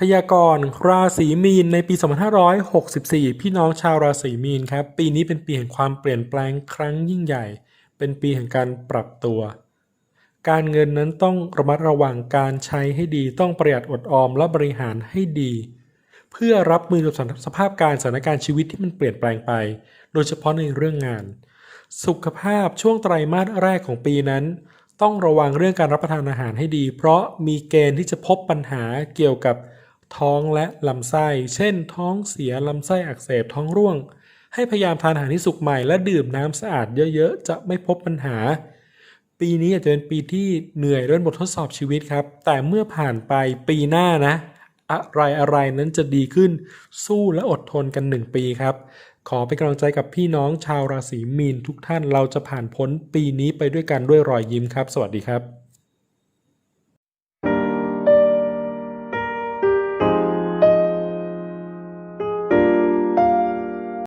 พยากรณ์ราศีมีนในปี 2564 พี่น้องชาวราศีมีนครับปีนี้เป็นปีแห่งความเปลี่ยนแปลงครั้งยิ่งใหญ่ เป็นปีแห่งการปรับตัว การเงินนั้นต้องระมัดระวังการใช้ให้ดีต้องประหยัดอดออมและบริหารให้ดี เพื่อรับมือกับสภาพการสถานการณ์ชีวิตที่มันเปลี่ยนแปลงไป โดยเฉพาะในเรื่องงาน สุขภาพช่วงไตรมาสแรกของปีนั้นต้องระวังเรื่องการรับประทานอาหารให้ดี เพราะมีเกณฑ์ที่จะพบปัญหาเกี่ยวกับ ท้องและลำไส้ เช่น ท้องเสียลำไส้อักเสบท้องร่วง ให้พยายามทานอาหารที่สุกใหม่และดื่มน้ำสะอาดเยอะๆ จะไม่พบปัญหา ปีนี้อาจจะเป็นปีที่เหนื่อยเรื่องบททดสอบชีวิตครับ แต่เมื่อผ่านไปปีหน้านะ อะไรอะไรนั้นจะดีขึ้น สู้และอดทนกันหนึ่งปีครับ ขอเป็นกำลังใจกับพี่น้องชาวราศีมีนทุกท่านเราจะผ่านพ้นปีนี้ไปด้วยกันด้วยรอยยิ้มครับ สวัสดีครับ